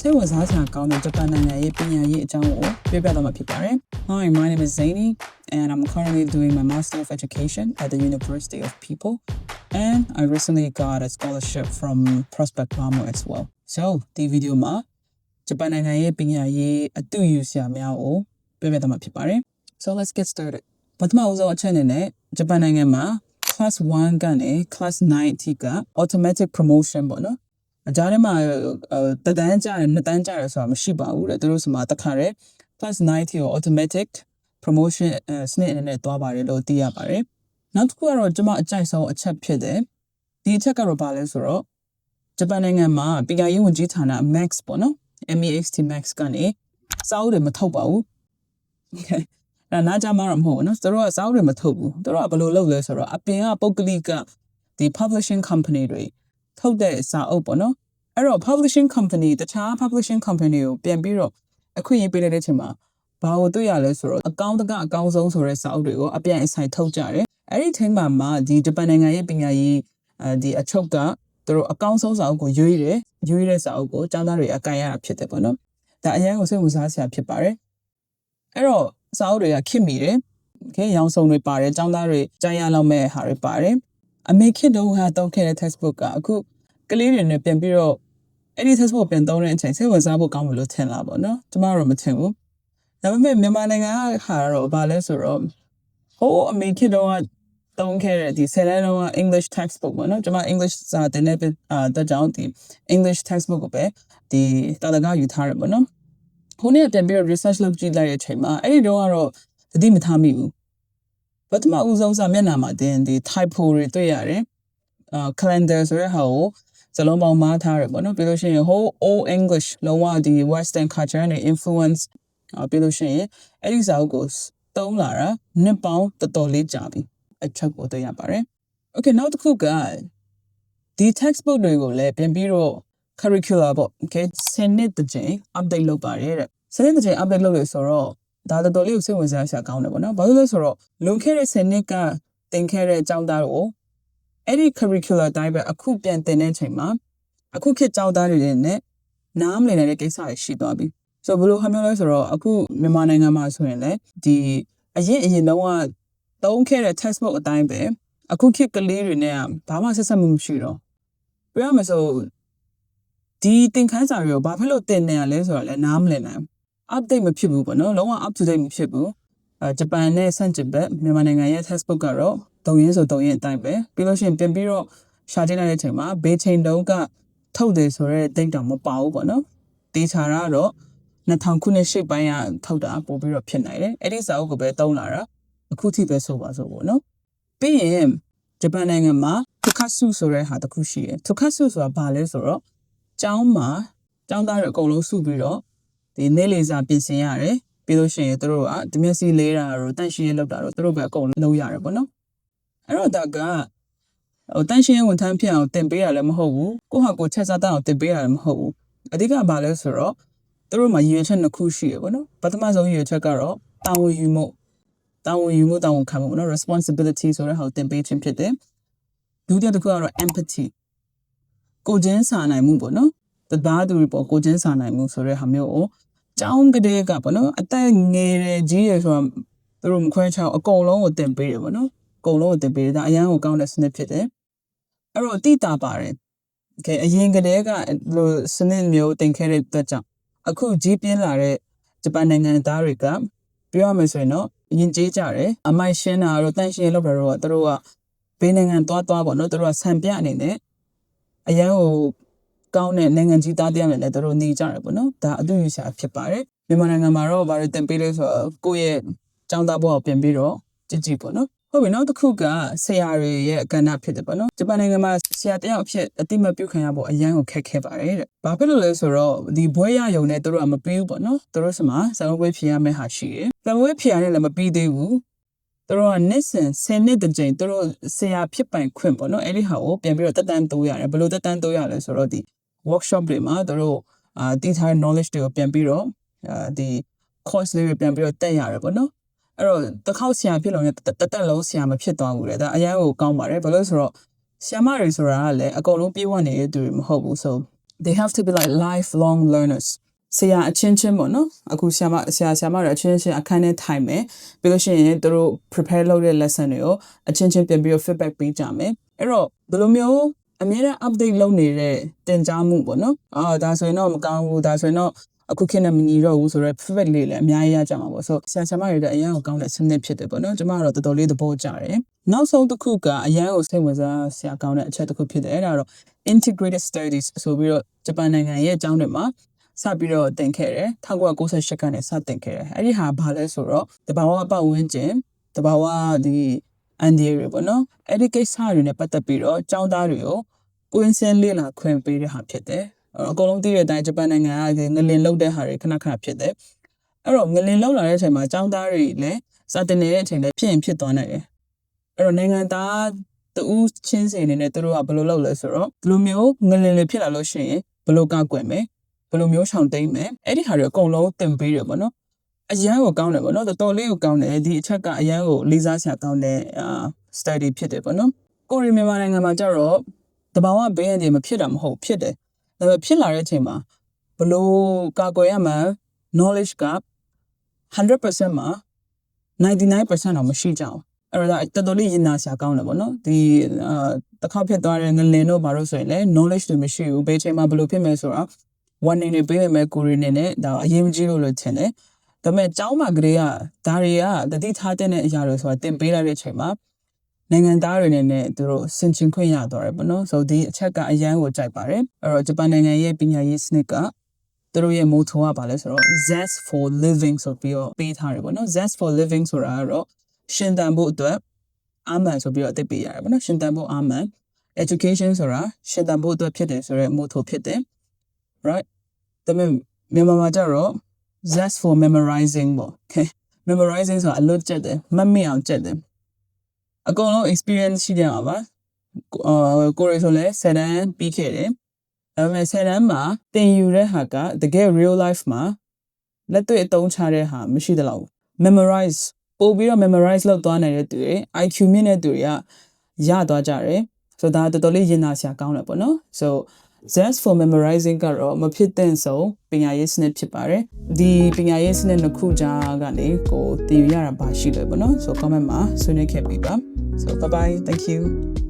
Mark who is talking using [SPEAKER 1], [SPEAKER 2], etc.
[SPEAKER 1] စိတ်ဝင်စားစရာကောင်းတဲ့ဂျပန်နိုင်ငံရဲ့ပညာရေးအကြောင်းကိုပြောပြတော့မှာဖြစ်ပါတယ်။ Hi, my name is Zaini and I'm currently doing my Master of Education at the University of People and I recently got a scholarship from Prospect Pamo as well. So, ဒီဗီဒီယိုမှာဂျပန်နိုင်ငံရဲ့ပညာရေးအတူယူဆရာများကိုပြောပြတော့မှာဖြစ်ပါတယ်။ So, let's get started. ပထမအဆုံးအချက်အနေနဲ့ဂျပန်နိုင်ငံမှာ class 1ကနေ class 9အထိက automatic promotion ပေါ့နော် အကြမ်းမှာတဒန်းကြတယ်နှစ်တန်းကြတယ်ဆိုတာမရှိပါဘူးတဲ့သူတို့စမှာတခါရဲ class 9ကို automatic promotion စနစ်အနေနဲ့တွားပါတယ်လို့သိရပါတယ်နောက်တစ်ခုကတော့ကျွန်မအကြိုက်ဆုံးအချက်ဖြစ်တယ်ဒီအချက်ကတော့ဘာလဲဆိုတော့ဂျပန်နိုင်ငံမှာပညာရေးဝန်ကြီးဌာန Max ပေါ့နော် MEXT Max ကနေစာအုပ်တွေမထုတ်ပါဘူး Okay အဲ့နားကြမှာတော့မဟုတ်ဘူးနော်သူတို့ကစာအုပ်တွေမထုတ်ဘူးသူတို့ကဘယ်လိုလုပ်လဲဆိုတော့အပြင်ကပုဂ္ဂလိကဒီ publishing company တွေ ထုတ်တဲ့စာအုပ်ပေါ့နော်အဲ့တော့ publishing company တခြား publishing company ကိုပြန်ပြီးတော့အခွင့်အရေးပေးလိုက်တဲ့အချိန်မှာဘာကိုတွေ့ရလဲဆိုတော့အကောင့်တကအကောင့်ဆုံးဆိုတဲ့စာအုပ်တွေကိုအပြန်အဆိုင်ထုတ်ကြတယ်အဲ့ဒီချိန်မှာမှဒီဂျပန်နိုင်ငံရဲ့ပညာရေးအဲဒီအချုပ်ကသူတို့အကောင့်ဆုံးစာအုပ်ကိုရွေးတယ်ရွေးတဲ့စာအုပ်ကိုကျောင်းသားတွေအကန်ရတာဖြစ်တယ်ပေါ့နော်ဒါအရင်ကိုစိတ်ဝင်စားစရာဖြစ်ပါတယ်အဲ့တော့စာအုပ်တွေကခင်မိတယ်ခင်ရောင်စုံတွေပါတယ်ကျောင်းသားတွေကြိုင်ရလောက်မဲ့ဟာတွေပါတယ် အမေခေတ်တုန်းကတုံးခဲ့တဲ့ textbook ကအခုကလေးတွေနဲ့ပြန်ပြီးတော့အဲ့ဒီ textbook ပြန်သုံးတဲ့အချိန်စိတ်ဝင်စားဖို့ကောင်းမလို့ထင်လာပါတော့ကျမတို့မထင်ဘူးဒါပေမဲ့မြန်မာနိုင်ငံကဟာတော့ဘာလဲဆိုတော့ဟိုအမေခေတ်တုန်းကတုံးခဲ့တဲ့ဒီဆယ်တန်းတုန်းက English textbook ပေါ့နော်ကျမ English စာတင်တဲ့အာတကြောင်ဒီ English textbook ကိုပဲဒီတာလကယူထားရပေါ့နော်ဟိုနေ့ပြန်ပြီးတော့ research လုပ်ကြည့်လိုက်တဲ့အချိန်မှာအဲ့ဒီတော့ကတော့သတိမထားမိဘူး ပထမဦးဆုံးစာမျက်နှာမှာတင်ဒီ typo တွေတွေ့ရတယ်အာ calendar ဆိုတဲ့ဟာကိုစလုံးပေါင်းမားထားတယ်ပေါ့နော်ပြီးလို့ရှိရင် whole all english လုံးဝဒီ western culture နဲ့ influence အာပြီးလို့ရှိရင်အဲ့ဒီစာအုပ်ကိုတုံးလာတာနှစ်ပေါင်းတော်တော်လေးကြာပြီအချက်ကိုတွေ့ရပါတယ် okay နောက်တစ်ခုကဒီ textbook တွေကိုလည်းပြန်ပြီးတော့ curricular ပေါ့ okay စနစ်တစ်ချိန် update လုပ်ပါတယ်တဲ့စနစ်တစ်ချိန် update လုပ်လို့ဆိုတော့ ဒါတော်တော်လေးကိုစိတ်ဝင်စားစရာကောင်းတယ်ပေါ့နော်ဘာလို့လဲဆိုတော့လွန်ခဲ့တဲ့စနစ်ကသင်ခဲ့တဲ့အကြောင်းသားကိုအဲ့ဒီ curricular တိုင်းပဲအခုပြန်သင်တဲ့အချိန်မှာအခုခေတ်ကျောင်းသားတွေနဲ့နားမလည်နိုင်တဲ့ကိစ္စတွေရှိသွားပြီဆိုတော့ဘယ်လိုဟာမျိုးလဲဆိုတော့အခုမြန်မာနိုင်ငံမှာဆိုရင်လည်းဒီအရင်အရင်တော့ကသုံးခဲ့တဲ့ textbook အတိုင်းပဲအခုခေတ်ကလေးတွေနဲ့ဘာမှဆက်ဆက်မှုမရှိတော့ပြောရမယ်ဆိုဒီသင်ခန်းစာတွေကိုဘာဖြစ်လို့သင်နေရလဲဆိုတော့လည်းနားမလည်နိုင် update မဖြစ်ဘူးပေါ့နော်လုံးဝ up to date မဖြစ်ဘူးအဲဂျပန်နဲ့ဆန့်ကျင်ဘက်မြန်မာနိုင်ငံရဲ့ textbook ကတော့တုံရင်းဆိုတုံရင်းအတိုင်းပဲပြီးလို့ရှိရင်ပြန်ပြီးတော့ရှာကြည့်လိုက်တဲ့အချိန်မှာဘေးချိန်တုန်းကထုတ်တယ်ဆိုတော့တိတ်တောင်မပါဘူးပေါ့နော်တေချာတာကတော့2000ခုနှစ်ရှေ့ပိုင်းကထုတ်တာပို့ပြီးတော့ဖြစ်နိုင်တယ်အဲ့ဒီစာအုပ်ကိုပဲတုံးလာတာအခုထိပဲဆိုပါဆိုပေါ့နော်ပြီးရင်ဂျပန်နိုင်ငံမှာ Tokatsu ဆိုတဲ့ဟာတစ်ခုရှိတယ် Tokatsu ဆိုတာဘာလဲဆိုတော့ကျောင်းမှာကျောင်းသားတွေအကုန်လုံးစုပြီးတော့ ဒီနေလေစာပြင်ဆင်ရတယ်ပြီးလို့ရှိရင်တို့ကဒီမျက်စိလေးတာတို့တန့်ရှင်းရေးလုပ်တာတို့တို့ပဲအကုန်လုံးလုပ်ရတယ်ပေါ့နော်အဲ့တော့ဒါကဟိုတန့်ရှင်းရေးဝန်ထမ်းဖြစ်အောင်တင်ပေးရလည်းမဟုတ်ဘူးကိုဟာကိုချက်စားတတ်အောင်တင်ပေးရလည်းမဟုတ်ဘူးအဓိကဘာလဲဆိုတော့တို့မှာရည်ရွယ်ချက်နှစ်ခုရှိရပေါ့နော်ပထမဆုံးရည်ရွယ်ချက်ကတော့တာဝန်ယူမှုတာဝန်ယူမှုတာဝန်ခံမှုနော် responsibility ဆိုတဲ့ဟာကိုတင်ပေးခြင်းဖြစ်တယ်ဒုတိယတစ်ခုကတော့ empathy ကိုချင်းစာနိုင်မှုပေါ့နော်တသားသူတွေပေါ့ကိုချင်းစာနိုင်မှုဆိုတဲ့ဟာမျိုးကို ကျောင်းကလေးကပေါ့နော်အသက်ငယ်တယ်ကြီးရယ်ဆိုတော့သူတို့မခွဲချောင်းအကုန်လုံးကိုတင်ပေးတယ်ပေါ့နော်အကုန်လုံးကိုတင်ပေးတယ်ဒါအရန်ကိုကောင်းတဲ့စနစ်ဖြစ်တယ်အဲ့တော့တိတာပါတယ်โอเคအရင်ကတည်းကလိုစနစ်မျိုးတင်ခဲ့တဲ့အတွက်ကြောင့်အခုကြီးပြင်းလာတဲ့ဂျပန်နိုင်ငံသားတွေကပြောရမယ်ဆိုရင်တော့ယဉ်ကျေးကြတယ်အမိုက်ရှင်းတာတော့တန့်ရှင်းလောက်တာတော့သူတို့ကဘေးနိုင်ငံသွားသွားပေါ့နော်သူတို့ကဆံပြအနေနဲ့အရန်ကို ကောင်းတဲ့နိုင်ငံကြီးသားတရားနဲ့လည်းတို့နေကြရပေါ့နော်ဒါအတူယူဆရာဖြစ်ပါတယ်မြန်မာနိုင်ငံမှာတော့ဗာရတင်ပေးလဲဆိုတော့ကိုယ့်ရဲ့ចောင်းသားဘဝကိုပြင်ပြီးတော့ကြည့်ကြည့်ပေါ့နော်ဟုတ်ပြီနောက်တစ်ခုကဆရာတွေရဲ့အခမ်းအနားဖြစ်တယ်ပေါ့နော်ဂျပန်နိုင်ငံမှာဆရာတယောက်အဖြစ်အတိမပြုခံရဖို့အရန်ကိုခက်ခဲပါတယ်တဲ့ဘာဖြစ်လို့လဲဆိုတော့ဒီဘွဲရယုံနဲ့တို့ကမပြီးဘူးပေါ့နော်တို့စမှာဇံဝဲဖြေရမယ့်ဟာရှိတယ်ဇံဝဲဖြေရတယ်လည်းမပြီးသေးဘူးတို့ကနှစ်စဉ်10နှစ်တစ်ကြိမ်တို့ဆရာဖြစ်ပိုင်ခွင့်ပေါ့နော်အဲ့ဒီဟာကိုပြန်ပြီးတော့တက်တန်းတိုးရတယ်ဘယ်လိုတက်တန်းတိုးရလဲဆိုတော့ဒီ workshop တွေမှာတို့အာတည်ထားတဲ့ knowledge တွေကိုပြန်ပြီးတော့အာဒီ course လေးတွေပြန်ပြီးတော့တက်ရတယ်ပေါ့နော်အဲ့တော့တစ်ခေါက်ဆရာဖြစ်လို့တက်တက်လုံးဆရာမဖြစ်သွားဘူးလေဒါအရန်ကိုကောင်းပါတယ်ဘာလို့ဆိုတော့ဆရာမတွေဆိုတာကလည်းအကုန်လုံးပြေးဝနေတဲ့သူတွေမဟုတ်ဘူးဆို they have to be like lifelong learners ဆရာအချင်းချင်းပေါ့နော်အခုဆရာမဆရာဆရာမတွေအချင်းချင်းအခန်းထဲထိုင်မယ်ပြီးလို့ရှိရင်သူတို့ prepare လုပ်တဲ့ lesson တွေကိုအချင်းချင်းပြန်ပြီးတော့ feedback ပေးကြမယ်အဲ့တော့ဘယ်လိုမျိုး အမြဲတမ်း update လုပ်နေတဲ့တင်ကြားမှုပေါ့နော်အာဒါဆိုရင်တော့မကောင်းဘူးဒါဆိုရင်တော့အခုခေတ်နဲ့မညီတော့ဘူးဆိုတော့ feedback လေးလည်းအများကြီးရကြမှာပေါ့ဆိုတော့ဆရာဆရာမတွေလည်းအရင်ကကောင်းတဲ့စနစ်ဖြစ်တယ်ပေါ့နော်ကျမကတော့တော်တော်လေးသဘောကျတယ်နောက်ဆုံးတစ်ခုကအရင်ကိုစိတ်ဝင်စားဆရာကောင်းတဲ့အချက်တစ်ခုဖြစ်တယ်အဲ့ဒါတော့ integrated studies ဆိုပြီးတော့ဂျပန်နိုင်ငံရဲ့အကြောင်းတွေမှာစပြီးတော့တင်ခဲ့တယ်1998ကနေစတင်ခဲ့တယ်အဲ့ဒီဟာဘာလဲဆိုတော့တဘာဝပတ်ဝန်းကျင်တဘာဝဒီ အန်ဒီရပေါ့နော်အဲ့ဒီကိစ္စတွေနဲ့ပတ်သက်ပြီးတော့ចောင်းသားတွေကိုကွင်းစင်းလေ့လာခွင့်ပေးတဲ့ဟာဖြစ်တယ်အဲ့တော့အကုန်လုံးသိတဲ့အတိုင်းဂျပန်နိုင်ငံကငလင်လောက်တဲ့ဟာတွေခဏခဏဖြစ်တယ်အဲ့တော့ငလင်လောက်လာတဲ့အချိန်မှာចောင်းသားတွေလည်းစတင်နေတဲ့အချိန်လည်းဖြစ်ရင်ဖြစ်သွားနိုင်တယ်အဲ့တော့နိုင်ငံသားတူးချင်းစင်နေနဲ့သူတို့ကဘယ်လိုလုပ်လဲဆိုတော့ဒီလိုမျိုးငလင်တွေဖြစ်လာလို့ရှိရင်ဘယ်လိုကောက်ွယ်မယ်ဘယ်လိုမျိုးရှောင်တိမ့်မယ်အဲ့ဒီဟာတွေအကုန်လုံးသင်ပေးတယ်ပေါ့နော် အရန်ကိုကောင်းတယ်ပေါ့နော်တော်တော်လေးကိုကောင်းတယ်ဒီအချက်ကအရန်ကိုလေးစားစရာကောင်းတဲ့အာ study ဖြစ်တယ်ပေါ့နော်ကိုရီမြန်မာနိုင်ငံမှာကျတော့တဘာဝဘေးရန်တွေမဖြစ်တာမဟုတ်ဖြစ်တယ်ဒါပေမဲ့ဖြစ်လာတဲ့အချိန်မှာဘယ်လိုကာကွယ်ရမှန်း knowledge က100%မှာ99%တော့မရှိကြအောင်အဲ့တော့တော်တော်လေးရင်နာစရာကောင်းတယ်ပေါ့နော်ဒီအာတစ်ခါဖြစ်သွားတဲ့ငလင်တို့ဘာလို့ဆိုရင်လည်း knowledge တွေမရှိဘူးဘယ်ချိန်မှာဘယ်လိုဖြစ်မယ်ဆိုတော့ warning တွေပေးရမယ်ကိုရီနေနဲ့ဒါအရင်ကြီးလို့လို့ထင်တယ် ဒါပေမဲ့ကျောင်းမှာကလေးကဒါတွေကတတိထားတဲ့အရာတွေဆိုတာတင်ပေးလိုက်တဲ့အချိန်မှာနိုင်ငံသားတွေနဲ့နဲ့သူတို့ဆင်ခြင်ခွင့်ရသွားတယ်ပေါ့နော်ဆိုတော့ဒီအချက်ကအရန်ကိုကြိုက်ပါတယ်အဲ့တော့ဂျပန်နိုင်ငံရဲ့ပညာရေးစနစ်ကသူတို့ရဲ့ motto ကဘာလဲဆိုတော့ zest for living ဆိုပြီးတော့ပေးထားတယ်ပေါ့နော် zest for living ဆိုတာကတော့ရှင်သန်ဖို့အတွက်အာမန်ဆိုပြီးတော့အသိပေးရတယ်ပေါ့နော်ရှင်သန်ဖို့အာမန် education ဆိုတာရှင်သန်ဖို့အတွက်ဖြစ်တယ်ဆိုတော့ motto ဖြစ်တယ် right ဒါပေမဲ့မြန်မာမှာကျတော့ zest for memorizing ပေါ့ okay memorizing ဆိုတာအလွတ်ကျက်တယ်မမေ့အောင်ကျက်တယ်အကုန်လုံး experience ရှိကြမှာပါအာကိုရီဆိုလဲ7တန်းပြီးခဲ့တယ်ဒါပေမဲ့7တန်းမှာသင်ယူတဲ့ဟာကတကယ် real life မှာလက်တွေ့အသုံးချတဲ့ဟာမရှိသလောက် memorize ပို့ပြီးတော့ memorize လုပ်သွားနိုင်တဲ့သူတွေ IQ မြင့်တဲ့သူတွေကရသွားကြတယ်ဆိုတော့ဒါတော်တော်လေးရင်နာစရာကောင်းတယ်ပေါ့နော် so zest for memorizing ကတော့မဖြစ်တဲ့ဆုံးပညာရေးစနစ်ဖြစ်ပါတယ်ဒီပညာရေးစနစ်နှစ်ခုကြားကနေကိုတည်ရတာပါရှိတယ်ပေါ့နော် so comment မှာဆွေးနွေးခဲ့ပြီးပါ so bye bye thank you